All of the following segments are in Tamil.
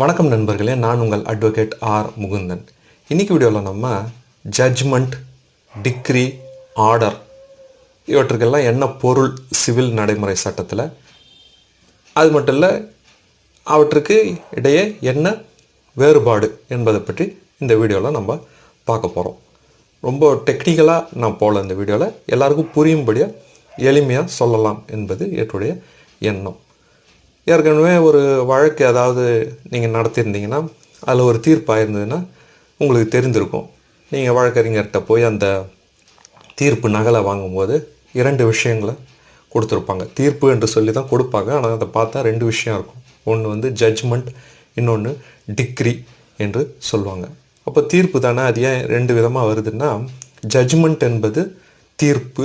வணக்கம் நண்பர்களே நான் உங்கள் அட்வொகேட் ஆர் முகுந்தன். இன்னைக்கு வீடியோவில் நம்ம ஜட்ஜ்மெண்ட் டிக்ரி ஆர்டர் இவற்றுக்கெல்லாம் என்ன பொருள் சிவில் நடைமுறை சட்டத்தில்? அது மட்டும் இல்லை அவற்றுக்கு இடையே என்ன வேறுபாடு என்பதை பற்றி இந்த வீடியோவில் நம்ம பார்க்க போகிறோம் ரொம்ப டெக்னிக்கலாக நான் போகல இந்த வீடியோவில் எல்லாருக்கும் புரியும்படியாக எளிமையாக சொல்லலாம் என்பது என்னுடைய எண்ணம். ஏற்கனவே ஒரு வழக்கு ஏதாவது நீங்கள் நடத்தியிருந்தீங்கன்னா அதில் ஒரு தீர்ப்பாக இருந்ததுன்னா உங்களுக்கு தெரிந்திருக்கும். நீங்கள் வழக்கறிஞர்கிட்ட போய் அந்த தீர்ப்பு நகலை வாங்கும்போது இரண்டு விஷயங்களை கொடுத்துருப்பாங்க. தீர்ப்பு என்று சொல்லி தான் கொடுப்பாங்க. ஆனால் அதை பார்த்தா ரெண்டு விஷயம் இருக்கும். ஒன்று வந்து ஜட்ஜ்மெண்ட் இன்னொன்று டிக்ரி என்று சொல்லுவாங்க. அப்போ தீர்ப்பு தானே? அது ஏன் ரெண்டு விதமாக வருதுன்னா ஜட்ஜ்மெண்ட் என்பது தீர்ப்பு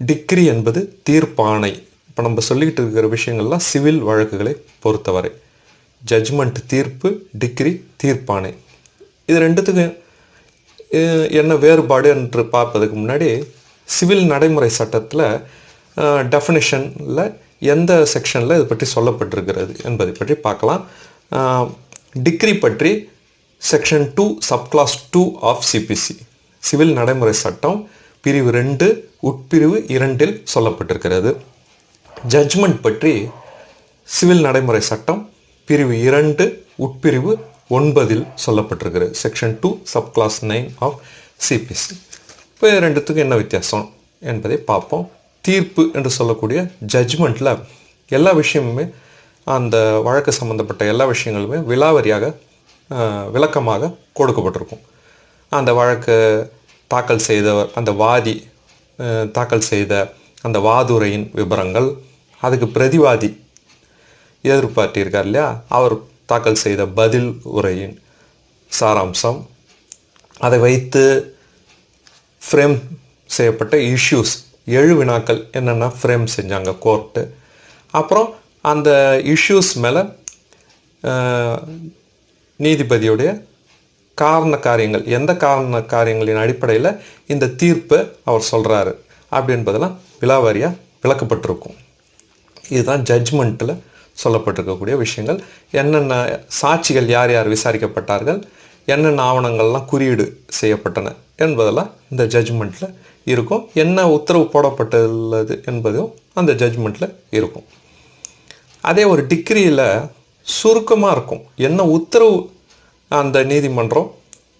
டிக்ரி என்பது தீர்ப்பானை இப்போ நம்ம சொல்லிக்கிட்டு இருக்கிற விஷயங்கள்லாம் சிவில் வழக்குகளை பொறுத்தவரை. ஜட்ஜ்மெண்ட் தீர்ப்பு டிக்ரி தீர்ப்பானை இது ரெண்டுத்துக்கும் என்ன வேறுபாடு என்று பார்ப்பதுக்கு முன்னாடி சிவில் நடைமுறை சட்டத்தில் டெஃபினிஷனில் எந்த செக்ஷனில் இது பற்றி சொல்லப்பட்டிருக்கிறது என்பதை பற்றி பார்க்கலாம். டிக்ரி பற்றி section two subclause two of CPC civil நடைமுறை சட்டம் பிரிவு ரெண்டு உட்பிரிவு இரண்டில் சொல்லப்பட்டிருக்கிறது. ஜட்ஜ்மெண்ட் பற்றி சிவில் நடைமுறை சட்டம் பிரிவு இரண்டு உட்பிரிவு ஒன்பதில் சொல்லப்பட்டிருக்கிறது. Section two sub clause nine of CPC இப்போ ரெண்டுத்துக்கும் என்ன வித்தியாசம் என்பதை பார்ப்போம். தீர்ப்பு என்று சொல்லக்கூடிய ஜட்ஜ்மெண்ட்டில் எல்லா விஷயமுமே அந்த வழக்கு சம்பந்தப்பட்ட எல்லா விஷயங்களுமே விலாவரியாக விளக்கமாக கொடுக்கப்பட்டிருக்கும். அந்த வழக்கு தாக்கல் செய்தவர் அந்த வாதி தாக்கல் செய்த அந்த வாதுரையின் விவரங்கள் அதுக்கு பிரதிவாதி எதிர்பார்ட்டி இருக்கார் இல்லையா அவர் தாக்கல் செய்த பதில் உரையின் சாராம்சம். அதை வைத்து ஃப்ரேம் செய்யப்பட்ட இஷ்யூஸ் ஏழு வினாக்கள் என்னென்ன ஃப்ரேம் செஞ்சாங்க கோர்ட்டு. அப்புறம் அந்த இஷ்யூஸ் மேலே நீதிபதியுடைய காரண காரியங்கள் எந்த காரண காரியங்களின் அடிப்படையில் இந்த தீர்ப்பை அவர் சொல்கிறாரு அப்படி என்பதெல்லாம் விலாவாரியாக விளக்கப்பட்டிருக்கும். இதுதான் ஜட்ஜ்மெண்ட்டில் சொல்லப்பட்டிருக்கக்கூடிய விஷயங்கள். என்னென்ன சாட்சிகள் யார் யார் விசாரிக்கப்பட்டார்கள்? என்னென்ன ஆவணங்கள்லாம் குறியீடு செய்யப்பட்டன என்பதெல்லாம் இந்த ஜட்ஜ்மெண்ட்டில் இருக்கும். என்ன உத்தரவு போடப்பட்டுள்ளது என்பதும் அந்த ஜட்ஜ்மெண்ட்டில் இருக்கும். அதே ஒரு டிகிரியில் சுருக்கமாக இருக்கும். என்ன உத்தரவு அந்த நீதிமன்றம்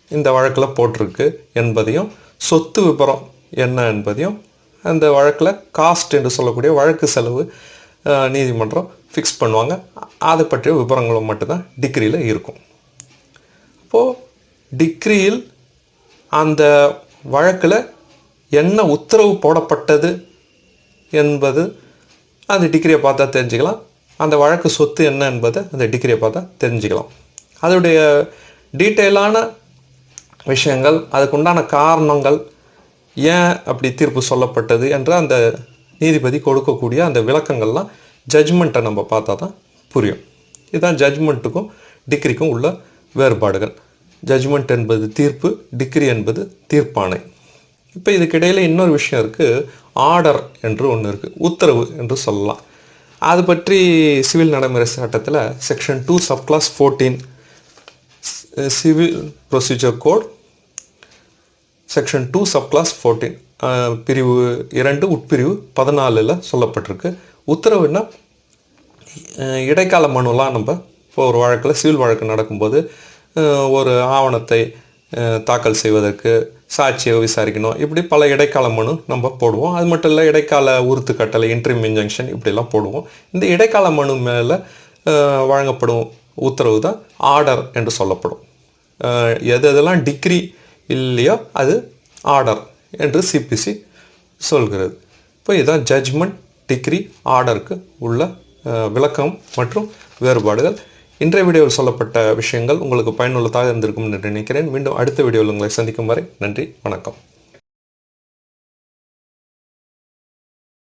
இந்த வழக்கில் போட்டிருக்கு என்பதையும் சொத்து விபரம் என்ன என்பதையும் அந்த வழக்கில் காஸ்ட் என்று சொல்லக்கூடிய வழக்கு செலவு நீதிமன்றம் ஃபிக்ஸ் பண்ணுவாங்க. அதை பற்றிய விவரங்களும் மட்டும்தான் டிகிரியில் இருக்கும். அப்போது டிகிரியில் அந்த வழக்கில் என்ன உத்தரவு போடப்பட்டது என்பது அந்த டிகிரியை பார்த்தா தெரிஞ்சுக்கலாம். அந்த வழக்கு சொத்து என்ன என்பதை அந்த டிகிரியை பார்த்தா தெரிஞ்சுக்கலாம். அதோடைய டீட்டெயிலான விஷயங்கள் அதுக்குண்டான காரணங்கள் ஏன் அப்படி தீர்ப்பு சொல்லப்பட்டது என்ற அந்த நீதிபதி கொடுக்கக்கூடிய அந்த விளக்கங்கள்லாம் ஜட்ஜ்மெண்ட்டை நம்ம பார்த்தா தான் புரியும். இதுதான் ஜட்ஜ்மெண்ட்டுக்கும் டிகிரிக்கும் உள்ள வேறுபாடுகள். ஜட்ஜ்மெண்ட் என்பது தீர்ப்பு டிகிரி என்பது தீர்ப்பானை இப்போ இதுக்கிடையில் இன்னொரு விஷயம் இருக்குது ஆர்டர் என்று ஒன்று இருக்குது உத்தரவு என்று சொல்லலாம். அது பற்றி சிவில் நடைமுறை சட்டத்தில் section two sub clause fourteen civil procedure code section two subclause fourteen பிரிவு இரண்டு உட்பிரிவு பதினாலில் சொல்லப்பட்டிருக்கு. உத்தரவுன்னா இடைக்கால மனுலாம் நம்ம இப்போ ஒரு வழக்கில் சிவில் வழக்கு நடக்கும்போது ஒரு ஆவணத்தை தாக்கல் செய்வதற்கு சாட்சியை விசாரிக்கணும். இப்படி பல இடைக்கால மனு நம்ம போடுவோம். அது மட்டும் இல்லை இடைக்கால உறுத்து கட்டளை இன்ட்ரீம் இன்ஜங்ஷன் இப்படிலாம் போடுவோம். இந்த இடைக்கால மனு மேலே வழங்கப்படும் உத்தரவு தான் ஆர்டர் என்று சொல்லப்படும். எது எதெல்லாம் டிகிரி இல்லையோ அது ஆர்டர் என்று சிபிசி சொல்கிறது. இப்போ இதுதான் ஜட்ஜ்மெண்ட் டிகிரி ஆர்டருக்கு உள்ள விளக்கம் மற்றும் வேறுபாடுகள். இன்றைய வீடியோவில் சொல்லப்பட்ட விஷயங்கள் உங்களுக்கு பயனுள்ளதாக இருந்திருக்கும் என்று நினைக்கிறேன். மீண்டும் அடுத்த வீடியோவில் உங்களை சந்திக்கும் வரை நன்றி வணக்கம்.